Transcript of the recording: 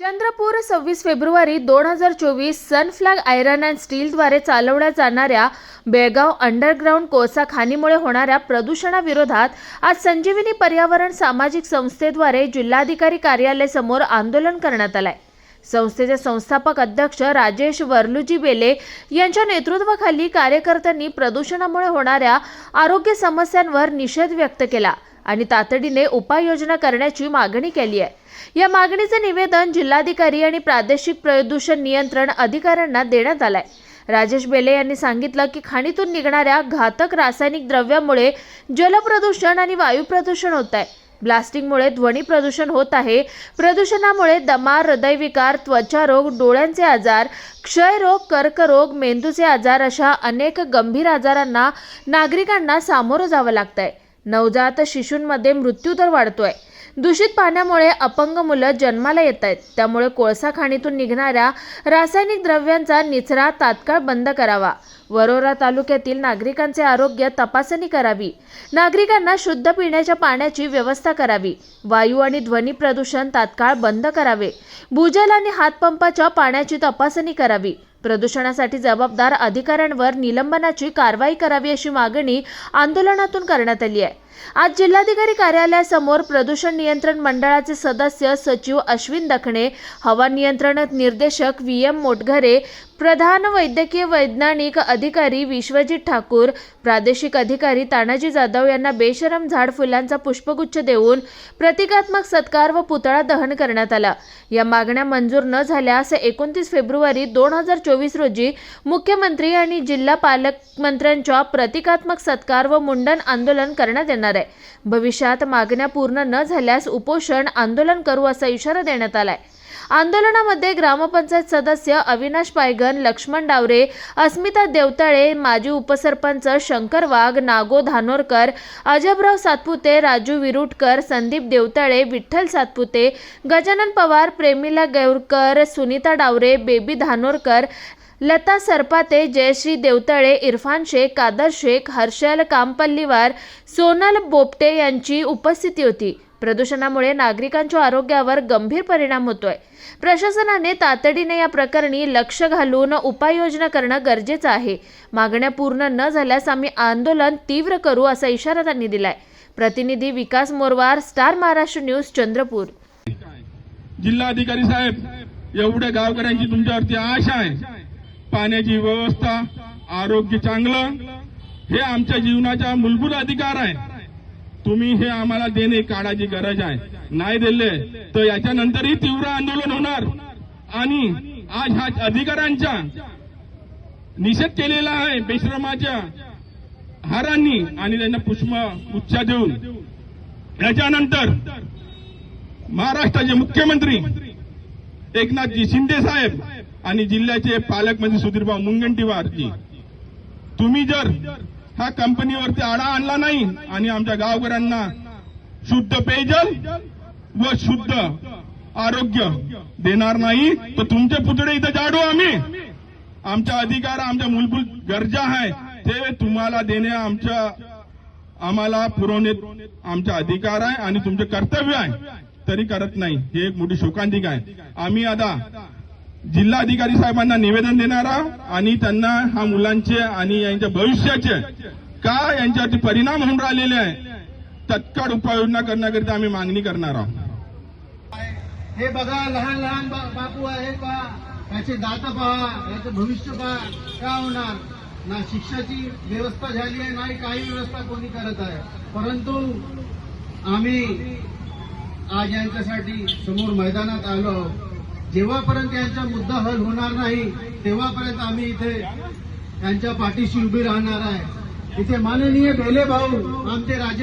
चंद्रपूर सव्वीस फेब्रुवारी दोन हजार चोवीस सनफ्लॅग आयरन अँड स्टीलद्वारे चालवल्या जाणाऱ्या बेळगाव अंडरग्राऊंड कोळसा खाणीमुळे होणाऱ्या प्रदूषणाविरोधात आज संजीवनी पर्यावरण सामाजिक संस्थेद्वारे जिल्हाधिकारी कार्यालयासमोर आंदोलन करण्यात आलंय. संस्थेचे संस्थापक अध्यक्ष राजेश वरलुजी बेले यांच्या नेतृत्वाखाली कार्यकर्त्यांनी प्रदूषणामुळे होणाऱ्या आरोग्य समस्यांवर निषेध व्यक्त केला. आणि तातडीने उपाययोजना करण्याची मागणी केली आहे. या मागणीचे निवेदन जिल्हाधिकारी आणि प्रादेशिक प्रदूषण नियंत्रण अधिकाऱ्यांना देण्यात आलंय. राजेश बेले यांनी सांगितलं की खाणीतून निघणाऱ्या घातक रासायनिक द्रव्यामुळे जलप्रदूषण आणि वायू प्रदूषण होत आहे. ब्लास्टिंगमुळे ध्वनी प्रदूषण होत आहे. प्रदूषणामुळे दमा हृदयविकार त्वचारोग डोळ्यांचे आजार क्षयरोग कर्करोग मेंदूचे आजार अशा अनेक गंभीर आजारांना नागरिकांना सामोरं जावं लागतंय. नवजात शिशूंमध्ये मृत्यूदर वाढतोय. दूषित पाण्यामुळे अपंग मुलं जन्माला येत आहेत त्यामुळे कोळसा खाणीतून निघणाऱ्या रासायनिक द्रव्यांचा निचरा तात्काळ बंद करावा. वरोरा तालुक्यातील नागरिकांचे आरोग्य तपासणी करावी. नागरिकांना शुद्ध पिण्याच्या पाण्याची व्यवस्था करावी. वायू आणि ध्वनी प्रदूषण तात्काळ बंद करावे. भूजल आणि हातपंपाच्या पाण्याची तपासणी करावी. प्रदूषणासाठी जबाबदार अधिकाऱ्यांवर निलंबनाची कारवाई करावी अशी मागणी आंदोलनातून करण्यात आली आहे. आज जिल्हाधिकारी कार्यालयासमोर प्रदूषण नियंत्रण मंडळाचे सदस्य सचिव अश्विन दखणे हवा नियंत्रण निर्देशक व्ही एम मोटघरे प्रधान वैद्यकीय वैज्ञानिक अधिकारी विश्वजित ठाकूर प्रादेशिक अधिकारी तानाजी जाधव यांना बेशरम झाड फुलांचा पुष्पगुच्छ देऊन प्रतिकात्मक सत्कार व पुतळा दहन करण्यात आला. या मागण्या मंजूर न झाल्यास एकोणतीस फेब्रुवारी दोन हजार चोवीस रोजी मुख्यमंत्री आणि जिल्हा पालकमंत्र्यांच्या प्रतिकात्मक सत्कार व मुंडन आंदोलन करण्यात येणार आहे. भविष्यात मागण्या पूर्ण न झाल्यास उपोषण आंदोलन करू असा इशारा देण्यात आलाय. आंदोलनामध्ये ग्रामपंचायत सदस्य अविनाश पायगन लक्ष्मण डावरे अस्मिता देवताळे माजी उपसरपंच शंकर वाघ नागो धानोरकर अजबराव सातपुते राजू विरुटकर संदीप देवताळे विठ्ठल सातपुते गजानन पवार प्रेमिला गौरकर सुनीता डावरे बेबी धानोरकर लता सरपाते जयश्री देवतळे इरफान शेख कादर शेख हर्षल कामपल्लीवार सोनल बोपटे यांची उपस्थिती होती. प्रदूषणामुळे नागरिकांच्या आरोग्यावर गंभीर परिणाम होतोय. प्रशासनाने तातडीने या प्रकरणी लक्ष घालून उपाययोजना करणं गरजेचं आहे. मागण्या पूर्ण न झाल्यास आम्ही आंदोलन तीव्र करू असा इशारा त्यांनी दिलाय. प्रतिनिधी विकास मोरवार स्टार महाराष्ट्र न्यूज चंद्रपूर. जिल्हाधिकारी साहेब एवढ्या गावकऱ्यांची तुमच्यावरती आशा आहे. पाण्याची व्यवस्था आरोग्य चांगलं हे आमच्या जीवनाचा मूलभूत अधिकार आहे. तुम्ही हे आम्हाला देणे काळाची गरज आहे. नाही दिले तर याच्यानंतरही तीव्र आंदोलन होणार. आणि आज हा अधिकारांचा निषेध केलेला आहे बेश्रमाच्या हारांनी आणि त्यांना पुष्प उच्चा देऊन. याच्यानंतर महाराष्ट्राचे मुख्यमंत्री एकनाथजी शिंदे साहेब आणि जिल्ह्याचे पालकमंत्री सुधीरभाऊ मुनगंटीवारजी तुम्ही जर ह्या कंपनीवरती आडा आणला नाही आणि आमच्या गावकऱ्यांना शुद्ध पेयजल व शुद्ध आरोग्य देणार नाही तर तुमचे पुतळे इथं जाडू आम्ही. आमचा अधिकार आमच्या मूलभूत गरजा आहे ते तुम्हाला देणे आमच्या आम्हाला पुरवणे आमचा अधिकार आहे आणि तुमचे कर्तव्य आहे. तरी करत नाही ही एक मोठी शोकांतिका आहे. आम्ही आता जिल्हाधिकारी साहेबांना निवेदन देणार आहोत आणि त्यांना हा मुलांचे आणि यांच्या भविष्याचे का यांच्यावरती परिणाम होऊन राहिलेले आहे तत्काळ उपाययोजना करण्याकरिता आम्ही मागणी करणार आहोत. हे बघा लहान लहान बापू आहे का याचे दात पहा याचं भविष्य पहा. का होणार? ना शिक्षाची व्यवस्था झाली आहे नाही काही व्यवस्था कोणी करत आहे. परंतु आम्ही आज यांच्यासाठी समोर मैदानात आलो जेव्हापर्यंत यांचा मुद्दा हल होणार नाही तेव्हापर्यंत आम्ही इथे यांच्या पाठीशी उभी राहणार आहे. इथे माननीय बेले भाऊ आमचे राजे